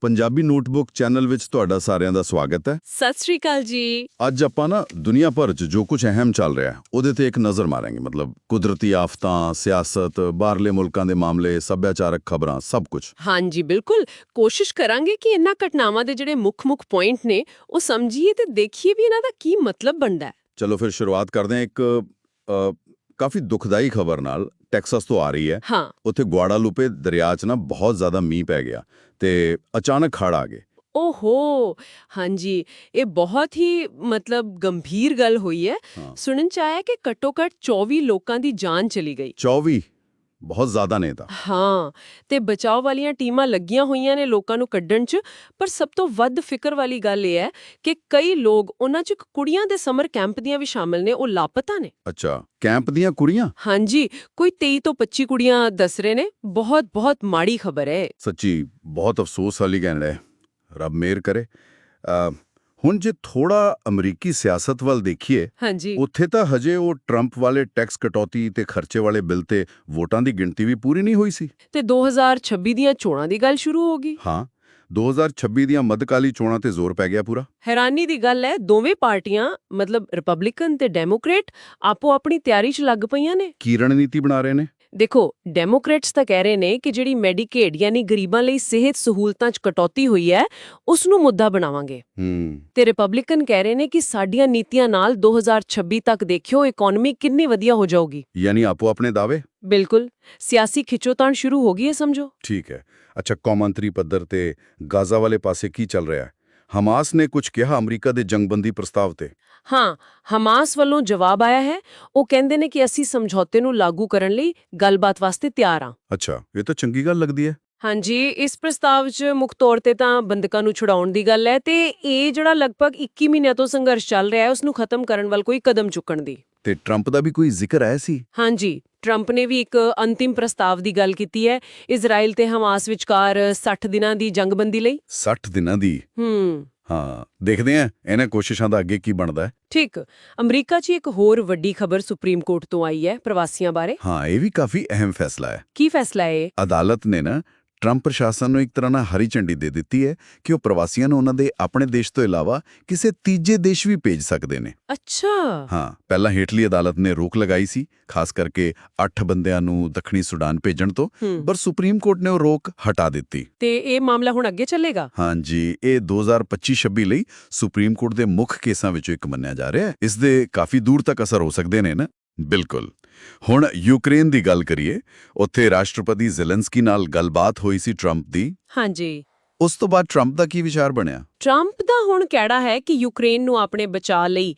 Punjabi notebook channel ਵਿੱਚ ਤੁਹਾਡਾ ਸਾਰਿਆਂ ਦਾ ਸਵਾਗਤ ਹੈ। ਸਤਿ ਸ਼੍ਰੀ ਅਕਾਲ ਜੀ। ਅੱਜ ਆਪਾਂ ਨਾ ਦੁਨੀਆ ਭਰ 'ਚ ਜੋ ਕੁਝ ਅਹਿਮ ਚੱਲ ਰਿਹਾ ਹੈ ਉਹਦੇ ਤੇ ਇੱਕ ਨਜ਼ਰ ਮਾਰਾਂਗੇ। ਮਤਲਬ ਕੁਦਰਤੀ ਆਫਤਾਂ ਸਿਆਸਤ ਬਾਹਰਲੇ ਮੁਲਕਾਂ ਦੇ ਮਾਮਲੇ ਸੱਭਿਆਚਾਰਕ ਖਬਰਾਂ ਸਭ ਕੁਝ ਹਾਂਜੀ ਬਿਲਕੁਲ। ਕੋਸ਼ਿਸ਼ ਕਰਾਂਗੇ ਕਿ ਇਹਨਾਂ ਘਟਨਾਵਾਂ ਦੇ ਜਿਹੜੇ ਮੁੱਖ-ਮੁੱਖ ਪੁਆਇੰਟ ਨੇ ਉਹ ਸਮਝੀਏ ਤੇ ਦੇਖੀਏ ਵੀ ਇਹਨਾਂ ਦਾ ਕੀ ਮਤਲਬ ਬਣਦਾ ਹੈ। ਚਲੋ ਫਿਰ ਸ਼ੁਰੂਆਤ ਕਰਦੇ ਹਾਂ ਇੱਕ ਕਾਫੀ ਦੁਖਦਾਈ ਖਬਰ ਨਾਲ। ਟੈਕਸਾਸ ਤੋਂ ਆ ਰਹੀ ਹੈ। ਹਾਂ। ਉੱਥੇ ਗੁਆਡਾਲੂਪੇ ਦਰਿਆ 'ਚ ਨਾ ਬਹੁਤ ਜ਼ਿਆਦਾ ਮੀਂਹ ਪੈ ਗਿਆ ਤੇ ਅਚਾਨਕ ਹੜ੍ਹ ਆ ਗਏ। ਓਹੋ! ਹਾਂਜੀ ਇਹ ਬਹੁਤ ਹੀ ਮਤਲਬ ਗੰਭੀਰ ਗੱਲ ਹੋਈ ਹੈ। ਸੁਣਨ ਚ ਆਇਆ ਕਿ ਘੱਟੋ-ਘੱਟ 24 ਲੋਕਾਂ ਦੀ ਜਾਨ ਚਲੀ ਗਈ। 24 ਬਹੁਤ ਜ਼ਿਆਦਾ ਨੇ ਤਾਂ। ਹਾਂ ਤੇ ਬਚਾਓ ਵਾਲੀਆਂ ਟੀਮਾਂ ਲੱਗੀਆਂ ਹੋਈਆਂ ਨੇ ਲੋਕਾਂ ਨੂੰ ਕੱਢਣ 'ਚ ਪਰ ਸਭ ਤੋਂ ਵੱਧ ਫਿਕਰ ਵਾਲੀ ਗੱਲ ਇਹ ਹੈ ਕਿ ਕਈ ਲੋਕ ਉਹਨਾਂ 'ਚ ਕੁੜੀਆਂ ਦੇ ਸਮਰ ਕੈਂਪ ਦੀਆਂ ਵੀ ਸ਼ਾਮਲ ਨੇ ਉਹ ਲਾਪਤਾ ਨੇ। ਅੱਛਾ ਕੈਂਪ ਦੀਆਂ ਕੁੜੀਆਂ? ਹਾਂਜੀ ਕੋਈ 23 ਤੋਂ 25 ਕੁੜੀਆਂ ਦੱਸ ਰਹੇ ਨੇ ਬਹੁਤ ਬਹੁਤ ਮਾੜੀ ਖਬਰ ਹੈ ਸੱਚੀ ਬਹੁਤ ਅਫਸੋਸ ਵਾਲੀ ਗੱਲ ਹੈ ਰੱਬ ਮਿਹਰ ਕਰੇ। ਹੁਣ ਜੇ ਥੋੜਾ ਅਮਰੀਕੀ ਸਿਆਸਤ ਵੱਲ ਦੇਖੀਏ ਹਾਂਜੀ। ਉੱਥੇ ਤਾਂ ਹਜੇ ਉਹ ਟਰੰਪ ਵਾਲੇ ਟੈਕਸ ਕਟੌਤੀ ਤੇ ਖਰਚੇ ਵਾਲੇ ਬਿੱਲ ਤੇ ਵੋਟਾਂ ਦੀ ਗਿਣਤੀ ਵੀ ਪੂਰੀ ਨਹੀਂ ਹੋਈ ਸੀ। ਤੇ 2026 ਦੀਆਂ ਚੋਣਾਂ ਦੀ ਗੱਲ ਸ਼ੁਰੂ ਹੋ ਗਈ। ਹਾਂ 2026 ਦੀਆਂ ਮੱਧਕਾਲੀ ਚੋਣਾਂ ਤੇ ਜ਼ੋਰ ਪੈ ਗਿਆ ਪੂਰਾ। ਹੈਰਾਨੀ ਦੀ ਗੱਲ ਹੈ ਦੋਵੇਂ ਪਾਰਟੀਆਂ ਮਤਲਬ ਰਿਪਬਲਿਕਨ ਤੇ ਡੈਮੋਕ੍ਰੇਟ ਆਪੋ ਆਪਣੀ ਤਿਆਰੀ 'ਚ ਲੱਗ ਪਈਆਂ ਨੇ। ਕੀ ਰਣਨੀਤੀ ਬਣਾ ਰਹੇ ਨੇ? ਦੇਖੋ ਡੈਮੋਕ੍ਰੇਟਸ ਤਾਂ ਕਹਿ ਰਹੇ ਨੇ ਕਿ ਜਿਹੜੀ ਮੈਡੀਕੇਡ ਯਾਨੀ ਗਰੀਬਾਂ ਲਈ ਸਿਹਤ ਸਹੂਲਤਾਂ 'ਚ ਕਟੌਤੀ ਹੋਈ ਹੈ ਉਸ ਨੂੰ ਮੁੱਦਾ ਬਣਾਵਾਂਗੇ। ਹੂੰ। ਤੇ ਰਿਪਬਲਿਕਨ ਕਹਿ ਰਹੇ ਨੇ ਕਿ ਸਾਡੀਆਂ ਨੀਤੀਆਂ ਨਾਲ 2026 ਤੱਕ ਦੇਖਿਓ ਇਕਨੋਮੀ ਕਿੰਨੀ ਵਧੀਆ ਹੋ ਜਾਊਗੀ। ਯਾਨੀ ਆਪੋ ਆਪਣੇ ਦਾਅਵੇ? ਬਿਲਕੁਲ। ਸਿਆਸੀ ਖਿੱਚੋਤਾਣ ਸ਼ੁਰੂ ਹੋ ਗਈ ਹੈ ਸਮਝੋ। ਠੀਕ ਹੈ। ਅੱਛਾ ਕੌਮਾਂਤਰੀ ਪੱਧਰ ਤੇ ਗਾਜ਼ਾ ਵਾਲੇ ਪਾਸੇ ਕੀ ਚੱਲ ਰਿਹਾ ਹੈ? ਹਮਾਸ ਨੇ ਕੁਝ ਕਿਹਾ ਅਮਰੀਕਾ ਦੇ ਜੰਗਬੰਦੀ ਪ੍ਰਸਤਾਵ ਤੇ। ਹਾਂ ਹਮਾਸ ਵੱਲੋਂ ਜਵਾਬ ਆਇਆ ਹੈ। ਉਹ ਕਹਿੰਦੇ ਨੇ ਕਿ ਅਸੀਂ ਸਮਝੌਤੇ ਨੂੰ ਲਾਗੂ ਕਰਨ ਲਈ ਗੱਲਬਾਤ ਵਾਸਤੇ ਤਿਆਰ ਹਾਂ। ਅੱਛਾ ਇਹ ਤਾਂ ਚੰਗੀ ਗੱਲ ਲੱਗਦੀ ਹੈ। ਹਾਂਜੀ ਇਸ ਪ੍ਰਸਤਾਵ 'ਚ ਮੁੱਖ ਤੌਰ ਤੇ ਤਾਂ ਬੰਦਕਾਂ ਨੂੰ ਛੁਡਾਉਣ ਦੀ ਗੱਲ ਹੈ ਤੇ ਇਹ ਜਿਹੜਾ ਲਗਭਗ 21 ਮਹੀਨਿਆਂ ਤੋਂ ਸੰਘਰਸ਼ ਚੱਲ ਰਿਹਾ ਹੈ ਉਸ ਨੂੰ ਖਤਮ ਕਰਨ ਵੱਲ ਕੋਈ ਕਦਮ ਚੁੱਕਣ ਦੀ। ਤੇ ਟਰੰਪ ਦਾ ਵੀ ਕੋਈ ਜ਼ਿਕਰ ਆਇਆ ਸੀ? ਹਾਂਜੀ ਟਰੰਪ ਨੇ ਵੀ ਇੱਕ ਅੰਤਿਮ ਪ੍ਰਸਤਾਵ ਦੀ ਗੱਲ ਕੀਤੀ ਹੈ ਇਜ਼ਰਾਈਲ ਤੇ ਹਮਾਸ ਵਿਚਕਾਰ 60 ਦਿਨਾਂ ਦੀ ਜੰਗਬੰਦੀ ਲਈ। 60 ਦਿਨਾਂ ਦੀ? ਹੂੰ। ਹਾਂ ਦੇਖਦੇ ਆਂ ਇਹਨਾਂ ਕੋਸ਼ਿਸ਼ਾਂ ਦਾ ਅੱਗੇ ਕੀ ਬਣਦਾ ਹੈ। ਠੀਕ ਅਮਰੀਕਾ 'ਚ ਇੱਕ ਹੋਰ ਵੱਡੀ ਖਬਰ ਸੁਪਰੀਮ ਕੋਰਟ ਤੋਂ ਆਈ ਹੈ ਪ੍ਰਵਾਸੀਆਂ ਬਾਰੇ। ਹਾਂ ਇਹ ਵੀ ਕਾਫੀ ਅਹਿਮ ਫੈਸਲਾ ਹੈ। ਕੀ ਫੈਸਲਾ ਹੈ? ਅਦਾਲਤ ਨੇ ਨਾ ਟਰੰਪ ਪ੍ਰਸ਼ਾਸਨ ਨੂੰ ਇੱਕ ਤਰ੍ਹਾਂ ਨਾਲ ਹਰੀ ਝੰਡੀ ਦੇ ਦਿੱਤੀ ਹੈ ਕਿ ਉਹ ਪ੍ਰਵਾਸੀਆਂ ਨੂੰ ਉਹਨਾਂ ਦੇ ਆਪਣੇ ਦੇਸ਼ ਤੋਂ ਇਲਾਵਾ ਕਿਸੇ ਤੀਜੇ ਦੇਸ਼ ਵੀ ਭੇਜ ਸਕਦੇ ਨੇ। ਅੱਛਾ। ਹਾਂ ਪਹਿਲਾਂ ਹੇਠਲੀ ਅਦਾਲਤ ਨੇ ਰੋਕ ਲਗਾਈ ਸੀ ਖਾਸ ਕਰਕੇ 8 ਬੰਦਿਆਂ ਨੂੰ ਦੱਖਣੀ ਸੁਡਾਨ ਭੇਜਣ ਤੋਂ ਪਰ ਸੁਪਰੀਮ ਕੋਰਟ ਨੇ ਉਹ ਰੋਕ ਹਟਾ ਦਿੱਤੀ। ਤੇ ਇਹ ਮਾਮਲਾ ਹੁਣ ਅੱਗੇ ਚੱਲੇਗਾ? ਹਾਂਜੀ ਇਹ 2025-26 ਲਈ ਸੁਪਰੀਮ ਕੋਰਟ ਦੇ ਮੁੱਖ ਕੇਸਾਂ ਵਿੱਚੋਂ ਇੱਕ ਮੰਨਿਆ ਜਾ ਰਿਹਾ ਹੈ। ਇਸ ਦੇ ਕਾਫੀ ਦੂਰ ਤੱਕ ਅਸਰ ਹੋ ਸਕਦੇ ਨੇ ਨਾ। ਬਿਲਕੁਲ। ਹੁਣ ਯੂਕਰੇਨ ਦੀ ਗੱਲ ਕਰੀਏ ਉੱਥੇ ਰਾਸ਼ਟਰਪਤੀ ਜ਼ੈਲੈਂਸਕੀ ਨਾਲ ਗੱਲਬਾਤ ਹੋਈ ਸੀ ਟਰੰਪ ਦੀ। ਹਾਂਜੀ। ਉਸ ਤੋਂ ਬਾਅਦ ਟਰੰਪ ਦਾ ਕੀ ਵਿਚਾਰ ਬਣਿਆ? ਟਰੰਪ ਦਾ ਹੁਣ ਕਹਿਣਾ ਹੈ ਕਿ ਯੂਕਰੇਨ ਨੂੰ ਆਪਣੇ ਬਚਾਅ ਲਈ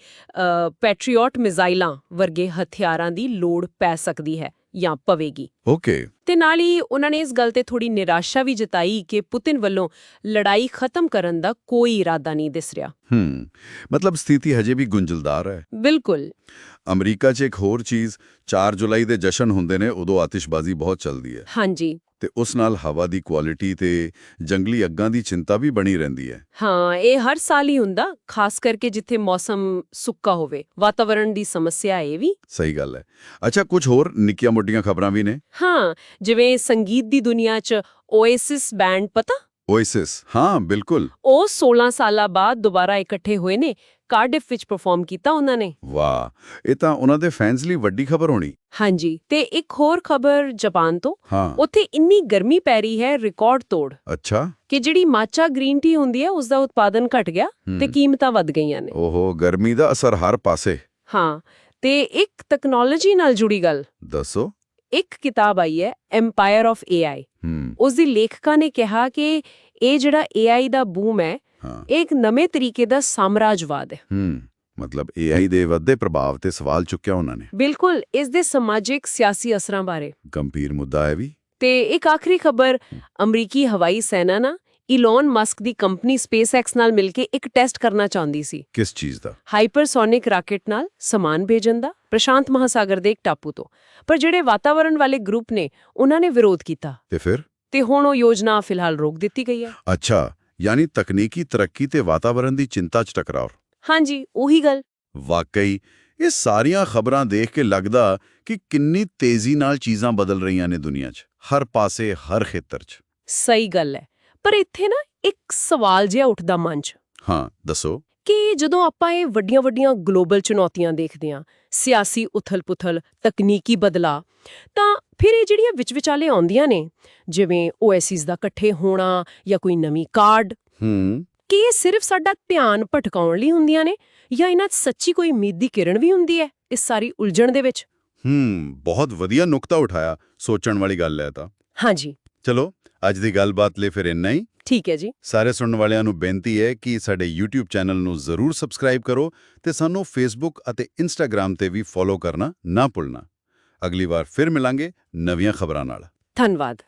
ਪੈਟਰੀਓਟ ਮਿਜ਼ਾਈਲਾਂ ਵਰਗੇ ਹਥਿਆਰਾਂ ਦੀ ਲੋੜ ਪੈ ਸਕਦੀ ਹੈ। ਜਾਂ ਪਵੇਗੀ। ਓਕੇ ਤੇ ਨਾਲ ਹੀ ਉਹਨਾਂ ਨੇ ਇਸ ਗੱਲ ਤੇ ਥੋੜੀ ਨਿਰਾਸ਼ਾ ਵੀ ਜਤਾਈ ਕਿ ਪੁਤਿਨ ਵੱਲੋਂ ਲੜਾਈ ਖਤਮ ਕਰਨ ਦਾ ਕੋਈ ਇਰਾਦਾ ਨਹੀਂ ਦਿਸ ਰਿਹਾ। ਹੂੰ ਮਤਲਬ ਸਥਿਤੀ ਹਜੇ ਵੀ ਗੁੰਝਲਦਾਰ ਹੈ। ਬਿਲਕੁਲ। ਅਮਰੀਕਾ 'ਚ ਇੱਕ ਹੋਰ ਚੀਜ਼ 4 ਜੁਲਾਈ ਦੇ ਜਸ਼ਨ ਹੁੰਦੇ ਨੇ ਉਦੋਂ ਆਤਿਸ਼ਬਾਜ਼ੀ ਬਹੁਤ ਚੱਲਦੀ ਹੈ। ਹਾਂਜੀ। ਤੇ ਉਸ ਨਾਲ ਹਵਾ ਦੀ ਕੁਆਲਿਟੀ ਤੇ ਜੰਗਲੀ ਅੱਗਾਂ ਦੀ ਚਿੰਤਾ ਵੀ ਬਣੀ ਰਹਿੰਦੀ ਹੈ। ਹਾਂ ਇਹ ਹਰ ਸਾਲ ਹੀ ਹੁੰਦਾ ਖਾਸ ਕਰਕੇ ਜਿੱਥੇ ਮੌਸਮ ਸੁੱਕਾ ਹੋਵੇ ਵਾਤਾਵਰਣ ਦੀ ਸਮੱਸਿਆ ਇਹ ਵੀ। ਸਹੀ ਗੱਲ ਹੈ। ਅੱਛਾ ਕੁਝ ਹੋਰ ਨਿੱਕੀਆਂ-ਮੋਟੀਆਂ ਖਬਰਾਂ ਵੀ ਨੇ? ਹਾਂ ਜਿਵੇਂ ਸੰਗੀਤ ਦੀ ਦੁਨੀਆ 'ਚ ਓਏਸਿਸ ਬੈਂਡ ਪਤਾ? ਓਏਸਿਸ ਹਾਂ ਬਿਲਕੁਲ। ਉਹ 16 ਸਾਲਾਂ ਬਾਅਦ ਦੁਬਾਰਾ ਇਕੱਠੇ ਹੋਏ ਨੇ ਕਾਰਡਿਫ ਵਿੱਚ ਪਰਫਾਰਮ ਕੀਤਾ ਉਹਨਾਂ ਨੇ। ਵਾਹ ਇਹ ਤਾਂ ਉਹਨਾਂ ਦੇ ਫੈਨਸ ਲਈ ਵੱਡੀ ਖਬਰ ਹੋਣੀ। ਹਾਂਜੀ ਤੇ ਇੱਕ ਹੋਰ ਖਬਰ ਜਾਪਾਨ ਤੋਂ। ਉੱਥੇ ਇੰਨੀ ਗਰਮੀ ਪੈ ਰਹੀ ਹੈ ਰਿਕਾਰਡ ਤੋੜ। ਅੱਛਾ। ਕਿ ਜਿਹੜੀ ਮਾਚਾ ਗ੍ਰੀਨ ਟੀ ਹੁੰਦੀ ਹੈ ਉਸ ਦਾ ਉਤਪਾਦਨ ਘਟ ਗਿਆ ਤੇ। ਕੀਮਤਾਂ ਵੱਧ ਗਈਆਂ ਨੇ। ਓਹੋ ਗਰਮੀ ਦਾ ਅਸਰ ਹਰ ਪਾਸੇ। ਹਾਂ ਤੇ ਇੱਕ ਟੈਕਨੋਲੋਜੀ ਨਾਲ ਜੁੜੀ ਗੱਲ। ਦੱਸੋ। ਇੱਕ ਕਿਤਾਬ ਆਈ ਹੈ ਐਮਪਾਇਰ ਆਫ ਏਆਈ ਉਸ ਦੀ ਲੇਖਕਾ ਨੇ ਕਿਹਾ ਕਿ ਇਹ ਜਿਹੜਾ ਏਆਈ ਦਾ ਬੂਮ ਹਾਂ ਇਹ ਇੱਕ ਨਵੇਂ ਤਰੀਕੇ ਦਾ ਸਾਮਰਾਜਵਾਦ ਹੈ। ਹੂੰ ਮਤਲਬ AI ਦੇ ਵੱਧਦੇ ਪ੍ਰਭਾਵ ਤੇ ਸਵਾਲ ਚੁੱਕਿਆ ਉਹਨਾਂ ਨੇ। ਬਿਲਕੁਲ ਇਸ ਦੇ ਸਮਾਜਿਕ ਸਿਆਸੀ ਅਸਰਾਂ ਬਾਰੇ। ਗੰਭੀਰ ਮੁੱਦਾ ਹੈ ਵੀ। ਤੇ ਇੱਕ ਆਖਰੀ ਖਬਰ ਅਮਰੀਕੀ ਹਵਾਈ ਸੈਨਾ ਨਾ ਇਲਨ ਮਸਕ ਦੀ ਕੰਪਨੀ SpaceX ਨਾਲ ਮਿਲ ਕੇ ਇੱਕ ਟੈਸਟ ਕਰਨਾ ਚਾਹੁੰਦੀ ਸੀ। ਕਿਸ ਚੀਜ਼ ਦਾ? ਹਾਈਪਰਸੋਨਿਕ ਰਾਕੇਟ ਨਾਲ ਸਮਾਨ ਭੇਜਣ ਦਾ ਪ੍ਰਸ਼ਾਂਤ ਮਹਾਸਾਗਰ ਦੇ ਇੱਕ ਟਾਪੂ ਤੋਂ। ਪਰ ਜਿਹੜੇ ਵਾਤਾਵਰਣ ਵਾਲੇ ਗਰੁੱਪ ਨੇ ਉਹਨਾਂ ਨੇ ਵਿਰੋਧ ਕੀਤਾ। ਤੇ ਫਿਰ? ਤੇ ਹੁਣ ਉਹ ਯੋਜਨਾ ਫਿਲਹਾਲ ਰੋਕ ਦਿੱਤੀ ਗਈ ਹੈ। ਅੱਛਾ ਯਾਨੀ ਤਕਨੀਕੀ ਤਰੱਕੀ ਤੇ ਵਾਤਾਵਰਣ ਦੀ ਚਿੰਤਾ 'ਚ ਟਕਰਾਅ ਹਾਂਜੀ ਉਹੀ ਗੱਲ। ਵਾਕਈ ਇਹ ਸਾਰੀਆਂ ਖਬਰਾਂ ਦੇਖ ਕੇ ਲੱਗਦਾ ਕਿ ਕਿੰਨੀ ਤੇਜ਼ੀ ਨਾਲ ਚੀਜ਼ਾਂ ਬਦਲ ਰਹੀਆਂ ਨੇ ਦੁਨੀਆ 'ਚ ਹਰ ਪਾਸੇ ਹਰ ਖੇਤਰ 'ਚ। ਸਹੀ ਗੱਲ ਹੈ। ਪਰ ਇੱਥੇ ਨਾ ਇੱਕ ਸਵਾਲ ਜਿਹਾ ਉੱਠਦਾ ਮਨ 'ਚ। ਹਾਂ ਦੱਸੋ। ਕਿ ਜਦੋਂ ਆਪਾਂ ਇਹ ਵੱਡੀਆਂ-ਵੱਡੀਆਂ ਗਲੋਬਲ ਚੁਣੌਤੀਆਂ ਦੇਖਦੇ ਹਾਂ ਸਿਆਸੀ ਉਥਲ-ਪੁਥਲ ਤਕਨੀਕੀ ਬਦਲਾ ਤਾਂ ਫਿਰ ਇਹ ਜਿਹੜੀਆਂ ਵਿੱਚ ਵਿਚਾਲੇ ਆਉਂਦੀਆਂ ਨੇ ਜਿਵੇਂ ਓਐਸਿਸ ਦਾ ਇਕੱਠੇ ਹੋਣਾ ਜਾਂ ਕੋਈ ਨਵੀਂ ਕਾਰਡ ਹੂੰ। ਕਿ ਇਹ ਸਿਰਫ ਸਾਡਾ ਧਿਆਨ ਭਟਕਾਉਣ ਲਈ ਹੁੰਦੀਆਂ ਨੇ ਜਾਂ ਇਹਨਾਂ 'ਚ ਸੱਚੀ ਕੋਈ ਉਮੀਦ ਦੀ ਕਿਰਨ ਵੀ ਹੁੰਦੀ ਹੈ ਇਸ ਸਾਰੀ ਉਲਝਣ ਦੇ ਵਿੱਚ? ਹੂੰ ਬਹੁਤ ਵਧੀਆ ਨੁਕਤਾ ਉਠਾਇਆ ਸੋਚਣ ਵਾਲੀ ਗੱਲ ਹੈ ਤਾਂ। ਹਾਂਜੀ। ਚਲੋ ਅੱਜ ਦੀ ਗੱਲਬਾਤ ਲਈ ਫਿਰ ਇੰਨਾ ਹੀ। ਠੀਕ ਹੈ ਜੀ। ਸਾਰੇ ਸੁਣਨ ਵਾਲਿਆਂ ਨੂੰ ਬੇਨਤੀ ਹੈ ਕਿ ਸਾਡੇ YouTube ਚੈਨਲ ਨੂੰ ਜ਼ਰੂਰ ਸਬਸਕ੍ਰਾਈਬ ਕਰੋ ਤੇ ਸਾਨੂੰ Facebook ਅਤੇ Instagram ਤੇ ਵੀ ਫੋਲੋ ਕਰਨਾ ਨਾ ਭੁੱਲਣਾ। ਅਗਲੀ ਵਾਰ ਫਿਰ ਮਿਲਾਂਗੇ ਨਵੀਆਂ ਖਬਰਾਂ ਨਾਲ। ਧੰਨਵਾਦ।